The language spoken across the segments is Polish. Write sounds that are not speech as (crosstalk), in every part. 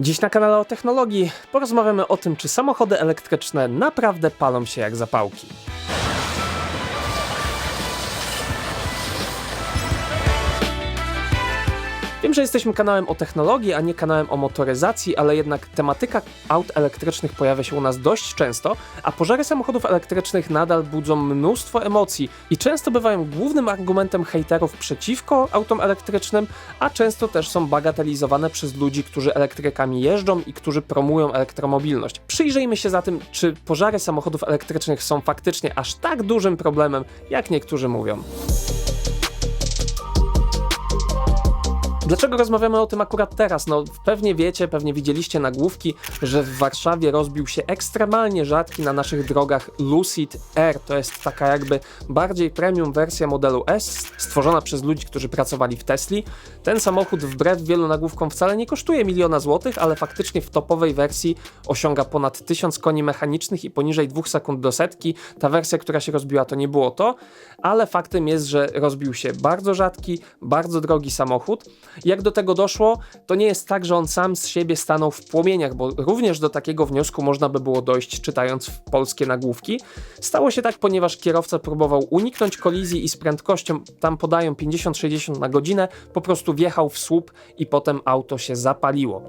Dziś na kanale o technologii porozmawiamy o tym, czy samochody elektryczne naprawdę palą się jak zapałki. Wiem, że jesteśmy kanałem o technologii, a nie kanałem o motoryzacji, ale jednak tematyka aut elektrycznych pojawia się u nas dość często, a pożary samochodów elektrycznych nadal budzą mnóstwo emocji i często bywają głównym argumentem hejterów przeciwko autom elektrycznym, a często też są bagatelizowane przez ludzi, którzy elektrykami jeżdżą i którzy promują elektromobilność. Przyjrzyjmy się zatem, czy pożary samochodów elektrycznych są faktycznie aż tak dużym problemem, jak niektórzy mówią. Dlaczego rozmawiamy o tym akurat teraz? No, pewnie wiecie, pewnie widzieliście nagłówki, że w Warszawie rozbił się ekstremalnie rzadki na naszych drogach Lucid Air. To jest taka jakby bardziej premium wersja modelu S, stworzona przez ludzi, którzy pracowali w Tesli. Ten samochód wbrew wielu nagłówkom wcale nie kosztuje miliona złotych, ale faktycznie w topowej wersji osiąga ponad 1000 koni mechanicznych i poniżej 2 sekund do setki. Ta wersja, która się rozbiła, to nie było to, ale faktem jest, że rozbił się bardzo rzadki, bardzo drogi samochód. Jak do tego doszło, to nie jest tak, że on sam z siebie stanął w płomieniach, bo również do takiego wniosku można by było dojść czytając polskie nagłówki. Stało się tak, ponieważ kierowca próbował uniknąć kolizji i z prędkością, tam podają 50-60 na godzinę, po prostu wjechał w słup i potem auto się zapaliło.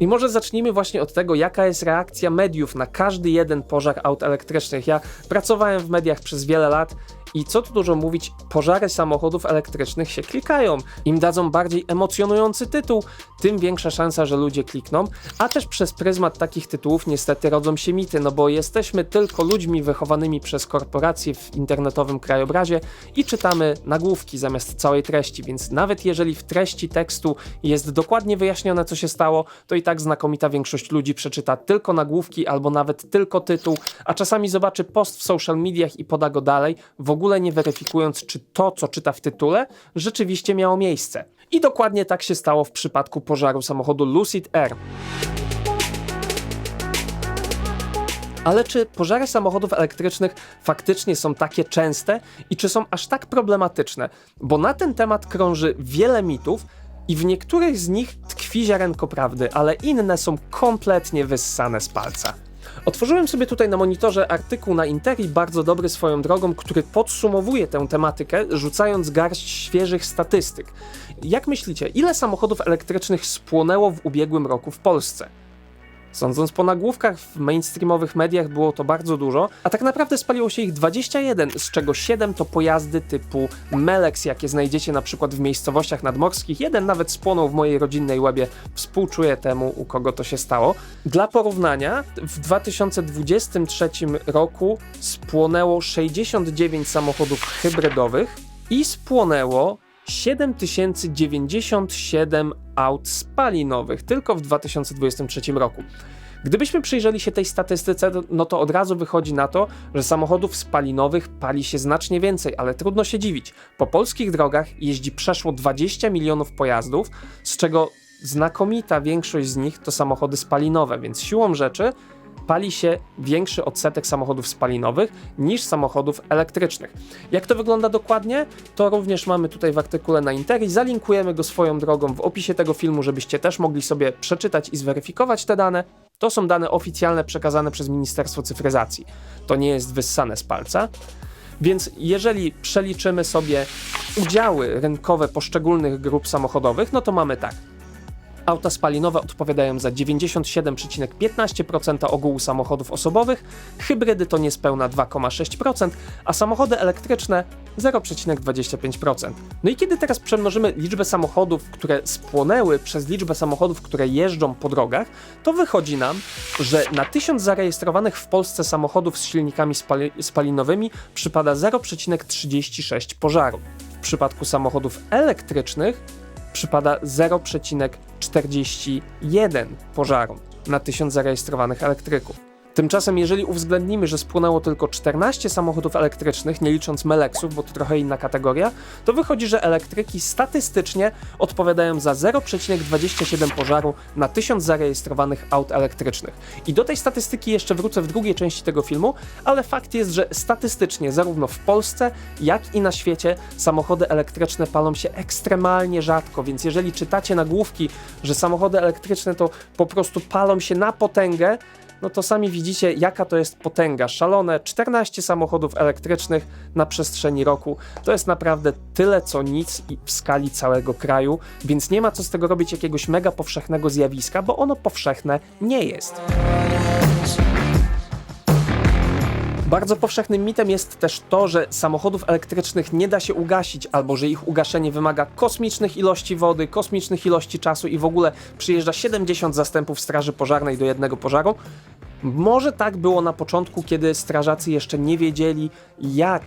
I może zacznijmy właśnie od tego, jaka jest reakcja mediów na każdy jeden pożar aut elektrycznych. Ja pracowałem w mediach przez wiele lat i co tu dużo mówić, pożary samochodów elektrycznych się klikają. Im dadzą bardziej emocjonujący tytuł, tym większa szansa, że ludzie klikną, a też przez pryzmat takich tytułów niestety rodzą się mity, no bo jesteśmy tylko ludźmi wychowanymi przez korporacje w internetowym krajobrazie i czytamy nagłówki zamiast całej treści, więc nawet jeżeli w treści tekstu jest dokładnie wyjaśnione, co się stało, to i tak znakomita większość ludzi przeczyta tylko nagłówki albo nawet tylko tytuł, a czasami zobaczy post w social mediach i poda go dalej, w ogóle nie weryfikując, czy to, co czyta w tytule, rzeczywiście miało miejsce. I dokładnie tak się stało w przypadku pożaru samochodu Lucid Air. Ale czy pożary samochodów elektrycznych faktycznie są takie częste i czy są aż tak problematyczne? Bo na ten temat krąży wiele mitów i w niektórych z nich tkwi ziarenko prawdy, ale inne są kompletnie wyssane z palca. Otworzyłem sobie tutaj na monitorze artykuł na Interi, bardzo dobry swoją drogą, który podsumowuje tę tematykę, rzucając garść świeżych statystyk. Jak myślicie, ile samochodów elektrycznych spłonęło w ubiegłym roku w Polsce? Sądząc po nagłówkach w mainstreamowych mediach było to bardzo dużo, a tak naprawdę spaliło się ich 21, z czego 7 to pojazdy typu Melex, jakie znajdziecie na przykład w miejscowościach nadmorskich. Jeden nawet spłonął w mojej rodzinnej łebie. Współczuję temu, u kogo to się stało. Dla porównania, w 2023 roku spłonęło 69 samochodów hybrydowych i spłonęło 7097 aut spalinowych tylko w 2023 roku. Gdybyśmy przyjrzeli się tej statystyce, no to od razu wychodzi na to, że samochodów spalinowych pali się znacznie więcej, ale trudno się dziwić. Po polskich drogach jeździ przeszło 20 milionów pojazdów, z czego znakomita większość z nich to samochody spalinowe, więc siłą rzeczy pali się większy odsetek samochodów spalinowych niż samochodów elektrycznych. Jak to wygląda dokładnie? To również mamy tutaj w artykule na Interi. Zalinkujemy go swoją drogą w opisie tego filmu, żebyście też mogli sobie przeczytać i zweryfikować te dane. To są dane oficjalne przekazane przez Ministerstwo Cyfryzacji. To nie jest wyssane z palca. Więc jeżeli przeliczymy sobie udziały rynkowe poszczególnych grup samochodowych, no to mamy tak. Auta spalinowe odpowiadają za 97,15% ogółu samochodów osobowych, hybrydy to niespełna 2,6%, a samochody elektryczne 0,25%. No i kiedy teraz przemnożymy liczbę samochodów, które spłonęły przez liczbę samochodów, które jeżdżą po drogach, to wychodzi nam, że na 1000 zarejestrowanych w Polsce samochodów z silnikami spali spalinowymi przypada 0,36 pożaru. W przypadku samochodów elektrycznych przypada 0,41 pożaru na 1000 zarejestrowanych elektryków. Tymczasem, jeżeli uwzględnimy, że spłonęło tylko 14 samochodów elektrycznych, nie licząc Meleksów, bo to trochę inna kategoria, to wychodzi, że elektryki statystycznie odpowiadają za 0,27 pożaru na 1000 zarejestrowanych aut elektrycznych. I do tej statystyki jeszcze wrócę w drugiej części tego filmu, ale fakt jest, że statystycznie zarówno w Polsce, jak i na świecie samochody elektryczne palą się ekstremalnie rzadko, więc jeżeli czytacie nagłówki, że samochody elektryczne to po prostu palą się na potęgę, no to sami widzicie, jaka to jest potęga. Szalone 14 samochodów elektrycznych na przestrzeni roku. To jest naprawdę tyle co nic i w skali całego kraju, więc nie ma co z tego robić jakiegoś mega powszechnego zjawiska, bo ono powszechne nie jest. Bardzo powszechnym mitem jest też to, że samochodów elektrycznych nie da się ugasić, albo że ich ugaszenie wymaga kosmicznych ilości wody, kosmicznych ilości czasu i w ogóle przyjeżdża 70 zastępów straży pożarnej do jednego pożaru. Może tak było na początku, kiedy strażacy jeszcze nie wiedzieli, jak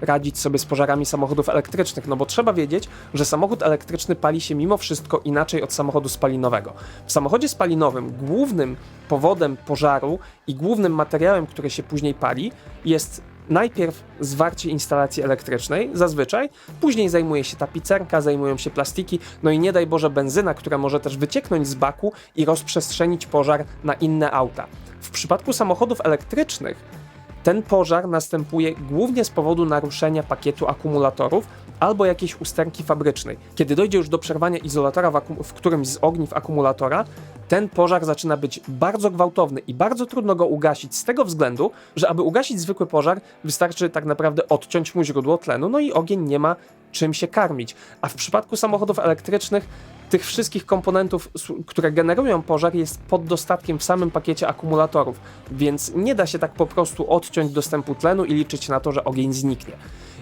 radzić sobie z pożarami samochodów elektrycznych, no bo trzeba wiedzieć, że samochód elektryczny pali się mimo wszystko inaczej od samochodu spalinowego. W samochodzie spalinowym głównym powodem pożaru i głównym materiałem, który się później pali, jest najpierw zwarcie instalacji elektrycznej, zazwyczaj, później zajmuje się tapicerka, zajmują się plastiki, no i nie daj Boże benzyna, która może też wycieknąć z baku i rozprzestrzenić pożar na inne auta. W przypadku samochodów elektrycznych ten pożar następuje głównie z powodu naruszenia pakietu akumulatorów albo jakiejś usterki fabrycznej. Kiedy dojdzie już do przerwania izolatora w, w którymś z ogniw akumulatora, ten pożar zaczyna być bardzo gwałtowny i bardzo trudno go ugasić z tego względu, że aby ugasić zwykły pożar, wystarczy tak naprawdę odciąć mu źródło tlenu, no i ogień nie ma czym się karmić. A w przypadku samochodów elektrycznych tych wszystkich komponentów, które generują pożar, jest pod dostatkiem w samym pakiecie akumulatorów, więc nie da się tak po prostu odciąć dostępu tlenu i liczyć na to, że ogień zniknie.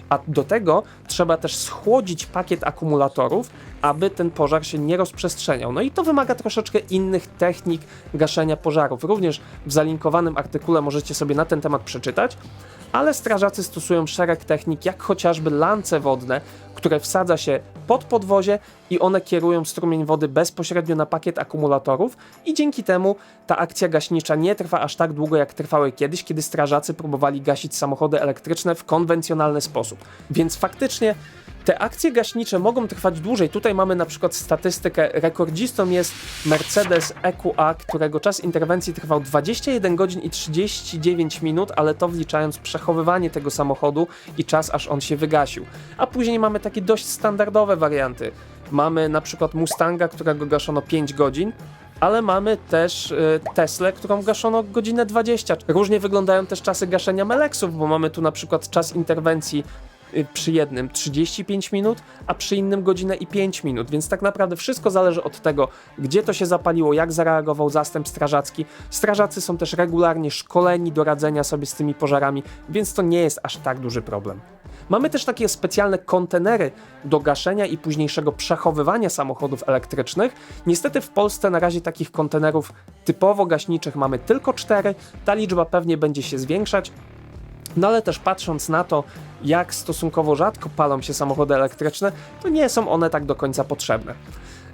A do tego trzeba też schłodzić pakiet akumulatorów, aby ten pożar się nie rozprzestrzeniał. No i to wymaga troszeczkę innych technik gaszenia pożarów. Również w zalinkowanym artykule możecie sobie na ten temat przeczytać, ale strażacy stosują szereg technik, jak chociażby lance wodne, które wsadza się pod podwozie i one kierują strumień wody bezpośrednio na pakiet akumulatorów i dzięki temu ta akcja gaśnicza nie trwa aż tak długo jak trwały kiedyś, kiedy strażacy próbowali gasić samochody elektryczne w konwencjonalny sposób. Więc faktycznie te akcje gaśnicze mogą trwać dłużej. Tutaj mamy na przykład statystykę. Rekordzistą jest Mercedes EQA, którego czas interwencji trwał 21 godzin i 39 minut, ale to wliczając przechowywanie tego samochodu i czas aż on się wygasił. A później mamy takie dość standardowe warianty. Mamy na przykład Mustanga, którego gaszono 5 godzin, ale mamy też y, Teslę, którą gaszono godzinę 20. Różnie wyglądają też czasy gaszenia Meleksów, bo mamy tu na przykład czas interwencji przy jednym 35 minut, a przy innym godzinę i 5 minut, więc tak naprawdę wszystko zależy od tego, gdzie to się zapaliło, jak zareagował zastęp strażacki. Strażacy są też regularnie szkoleni do radzenia sobie z tymi pożarami, więc to nie jest aż tak duży problem. Mamy też takie specjalne kontenery do gaszenia i późniejszego przechowywania samochodów elektrycznych. Niestety w Polsce na razie takich kontenerów typowo gaśniczych mamy tylko cztery. Ta liczba pewnie będzie się zwiększać. No ale też patrząc na to, jak stosunkowo rzadko palą się samochody elektryczne, to nie są one tak do końca potrzebne.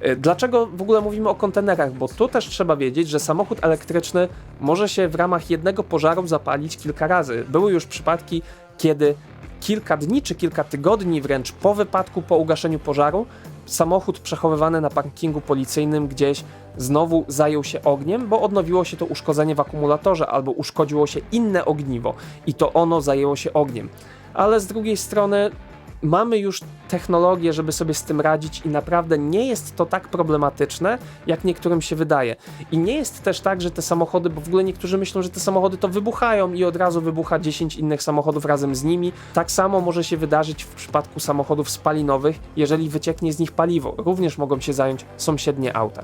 Y, Dlaczego w ogóle mówimy o kontenerach? Bo tu też trzeba wiedzieć, że samochód elektryczny może się w ramach jednego pożaru zapalić kilka razy. Były już przypadki, kiedy kilka dni czy kilka tygodni wręcz po wypadku, po ugaszeniu pożaru, samochód przechowywany na parkingu policyjnym gdzieś znowu zajął się ogniem, bo odnowiło się to uszkodzenie w akumulatorze albo uszkodziło się inne ogniwo i to ono zajęło się ogniem. Ale z drugiej strony mamy już technologię, żeby sobie z tym radzić i naprawdę nie jest to tak problematyczne, jak niektórym się wydaje. I nie jest też tak, że te samochody, bo w ogóle niektórzy myślą, że te samochody to wybuchają i od razu wybucha 10 innych samochodów razem z nimi. Tak samo może się wydarzyć w przypadku samochodów spalinowych, jeżeli wycieknie z nich paliwo. Również mogą się zająć sąsiednie auta.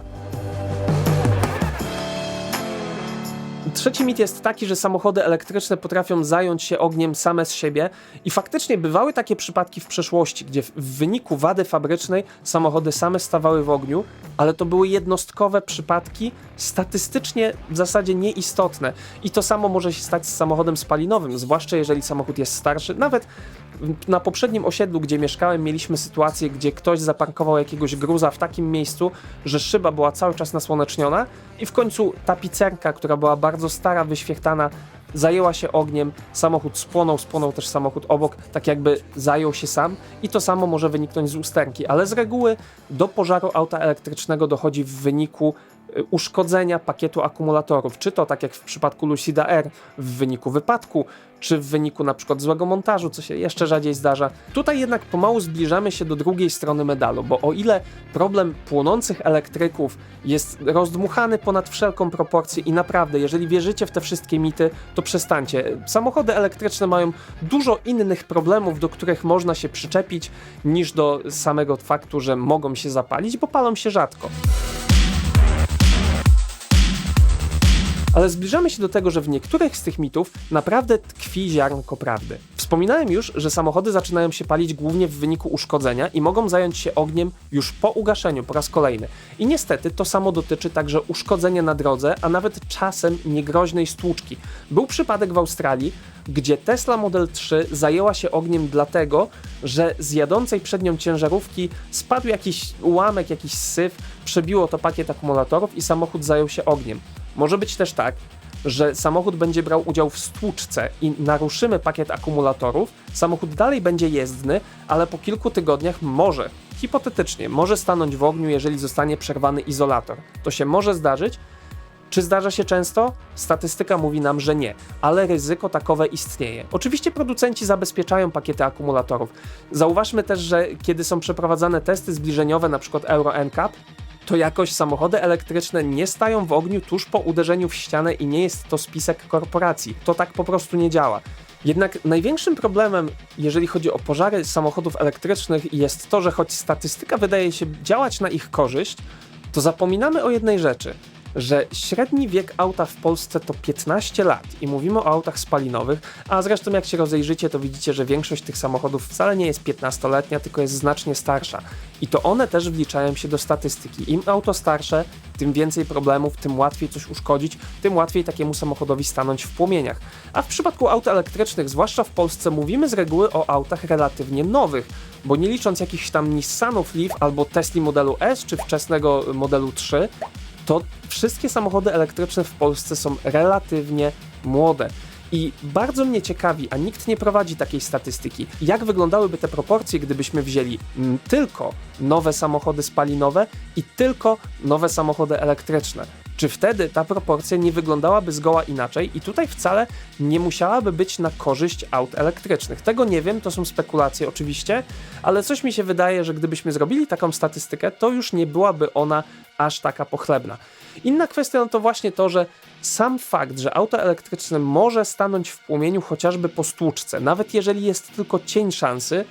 Trzeci mit jest taki, że samochody elektryczne potrafią zająć się ogniem same z siebie i faktycznie bywały takie przypadki w przeszłości, gdzie w wyniku wady fabrycznej samochody same stawały w ogniu, ale to były jednostkowe przypadki, statystycznie w zasadzie nieistotne. I to samo może się stać z samochodem spalinowym, zwłaszcza jeżeli samochód jest starszy. Nawet Na poprzednim osiedlu, gdzie mieszkałem, mieliśmy sytuację, gdzie ktoś zaparkował jakiegoś gruza w takim miejscu, że szyba była cały czas nasłoneczniona i w końcu tapicerka, która była bardzo stara, wyświechtana, zajęła się ogniem, samochód spłonął, spłonął też samochód obok, tak jakby zajął się sam i to samo może wyniknąć z usterki, ale z reguły do pożaru auta elektrycznego dochodzi w wyniku uszkodzenia pakietu akumulatorów, czy to tak jak w przypadku Lucida R w wyniku wypadku, czy w wyniku na przykład złego montażu, co się jeszcze rzadziej zdarza. Tutaj jednak pomału zbliżamy się do drugiej strony medalu, bo o ile problem płonących elektryków jest rozdmuchany ponad wszelką proporcję i naprawdę, jeżeli wierzycie w te wszystkie mity, to przestańcie. Samochody elektryczne mają dużo innych problemów, do których można się przyczepić, niż do samego faktu, że mogą się zapalić, bo palą się rzadko. Ale zbliżamy się do tego, że w niektórych z tych mitów naprawdę tkwi ziarnko prawdy. Wspominałem już, że samochody zaczynają się palić głównie w wyniku uszkodzenia i mogą zająć się ogniem już po ugaszeniu po raz kolejny. I niestety to samo dotyczy także uszkodzenia na drodze, a nawet czasem niegroźnej stłuczki. Był przypadek w Australii, gdzie Tesla Model 3 zajęła się ogniem dlatego, że z jadącej przed nią ciężarówki spadł jakiś ułamek, jakiś syf, przebiło to pakiet akumulatorów i samochód zajął się ogniem. Może być też tak, że samochód będzie brał udział w stłuczce i naruszymy pakiet akumulatorów, samochód dalej będzie jezdny, ale po kilku tygodniach może, hipotetycznie, może stanąć w ogniu, jeżeli zostanie przerwany izolator. To się może zdarzyć. Czy zdarza się często? Statystyka mówi nam, że nie, ale ryzyko takowe istnieje. Oczywiście producenci zabezpieczają pakiety akumulatorów. Zauważmy też, że kiedy są przeprowadzane testy zbliżeniowe, np. Euro NCAP, to jakoś samochody elektryczne nie stają w ogniu tuż po uderzeniu w ścianę i nie jest to spisek korporacji. To tak po prostu nie działa. Jednak największym problemem, jeżeli chodzi o pożary samochodów elektrycznych, jest to, że choć statystyka wydaje się działać na ich korzyść, to zapominamy o jednej rzeczy, że średni wiek auta w Polsce to 15 lat i mówimy o autach spalinowych, a zresztą jak się rozejrzycie, to widzicie, że większość tych samochodów wcale nie jest 15-letnia, tylko jest znacznie starsza. I to one też wliczają się do statystyki. Im auto starsze, tym więcej problemów, tym łatwiej coś uszkodzić, tym łatwiej takiemu samochodowi stanąć w płomieniach. A w przypadku aut elektrycznych, zwłaszcza w Polsce, mówimy z reguły o autach relatywnie nowych, bo nie licząc jakichś tam Nissanów Leaf albo Tesla modelu S czy wczesnego modelu 3, to wszystkie samochody elektryczne w Polsce są relatywnie młode. I bardzo mnie ciekawi, a nikt nie prowadzi takiej statystyki, jak wyglądałyby te proporcje, gdybyśmy wzięli tylko nowe samochody spalinowe i tylko nowe samochody elektryczne. Czy wtedy ta proporcja nie wyglądałaby zgoła inaczej i tutaj wcale nie musiałaby być na korzyść aut elektrycznych? Tego nie wiem, to są spekulacje oczywiście, ale coś mi się wydaje, że gdybyśmy zrobili taką statystykę, to już nie byłaby ona aż taka pochlebna. Inna kwestia no to właśnie to, że sam fakt, że auto elektryczne może stanąć w płomieniu chociażby po stłuczce, nawet jeżeli jest tylko cień szansy,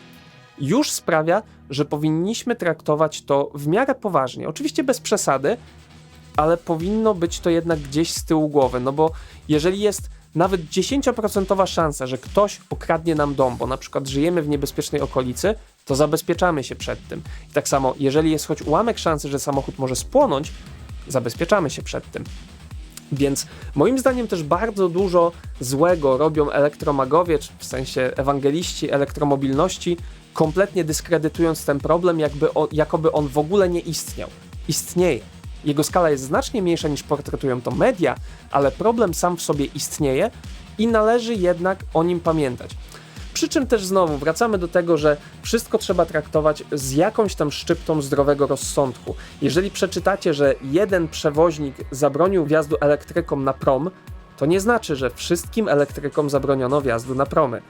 już sprawia, że powinniśmy traktować to w miarę poważnie. Oczywiście bez przesady, ale powinno być to jednak gdzieś z tyłu głowy, no bo jeżeli jest nawet 10% szansa, że ktoś okradnie nam dom, bo na przykład żyjemy w niebezpiecznej okolicy, to zabezpieczamy się przed tym. I tak samo, jeżeli jest choć ułamek szansy, że samochód może spłonąć, zabezpieczamy się przed tym. Więc moim zdaniem też bardzo dużo złego robią elektromagowie, w sensie ewangeliści elektromobilności, kompletnie dyskredytując ten problem, jakby on, jakoby on w ogóle nie istniał. Istnieje. Jego skala jest znacznie mniejsza niż portretują to media, ale problem sam w sobie istnieje i należy jednak o nim pamiętać. Przy czym też znowu wracamy do tego, że wszystko trzeba traktować z jakąś tam szczyptą zdrowego rozsądku. Jeżeli przeczytacie, że jeden przewoźnik zabronił wjazdu elektrykom na prom, to nie znaczy, że wszystkim elektrykom zabroniono wjazdu na promy.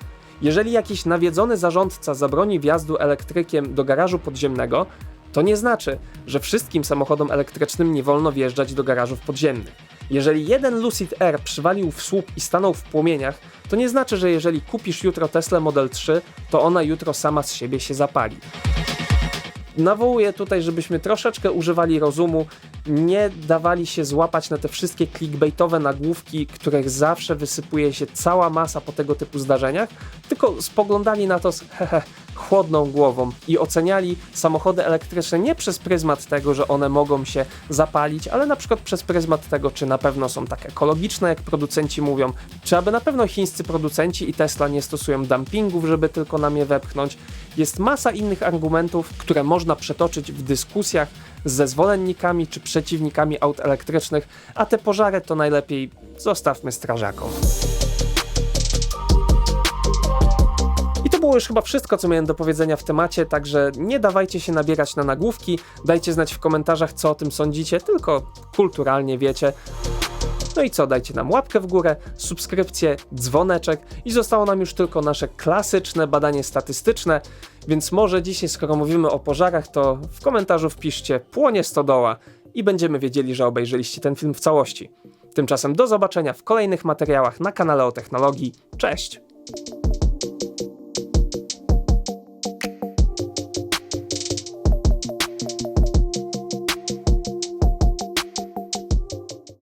Jeżeli jakiś nawiedzony zarządca zabroni wjazdu elektrykiem do garażu podziemnego, to nie znaczy, że wszystkim samochodom elektrycznym nie wolno wjeżdżać do garażów podziemnych. Jeżeli jeden Lucid Air przywalił w słup i stanął w płomieniach, to nie znaczy, że jeżeli kupisz jutro Tesla Model 3, to ona jutro sama z siebie się zapali. Nawołuję tutaj, żebyśmy troszeczkę używali rozumu nie dawali się złapać na te wszystkie clickbaitowe nagłówki, których zawsze wysypuje się cała masa po tego typu zdarzeniach, tylko spoglądali na to z (laughs) hehe, chłodną głową i oceniali samochody elektryczne nie przez pryzmat tego, że one mogą się zapalić, ale na przykład przez pryzmat tego, czy na pewno są tak ekologiczne, jak producenci mówią, czy aby na pewno chińscy producenci i Tesla nie stosują dumpingów, żeby tylko nam je wepchnąć. Jest masa innych argumentów, które można przetoczyć w dyskusjach ze zwolennikami czy przeciwnikami aut elektrycznych, a te pożary to najlepiej zostawmy strażakom. Było już chyba wszystko, co miałem do powiedzenia w temacie, także nie dawajcie się nabierać na nagłówki, dajcie znać w komentarzach, co o tym sądzicie, tylko kulturalnie wiecie. No i co, dajcie nam łapkę w górę, subskrypcję, dzwoneczek i zostało nam już tylko nasze klasyczne badanie statystyczne, więc może dzisiaj, skoro mówimy o pożarach, to w komentarzu wpiszcie płonie stodoła i będziemy wiedzieli, że obejrzeliście ten film w całości. Tymczasem do zobaczenia w kolejnych materiałach na kanale o technologii. Cześć!